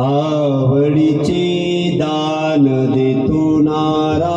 आवडीचे दान देतो नारा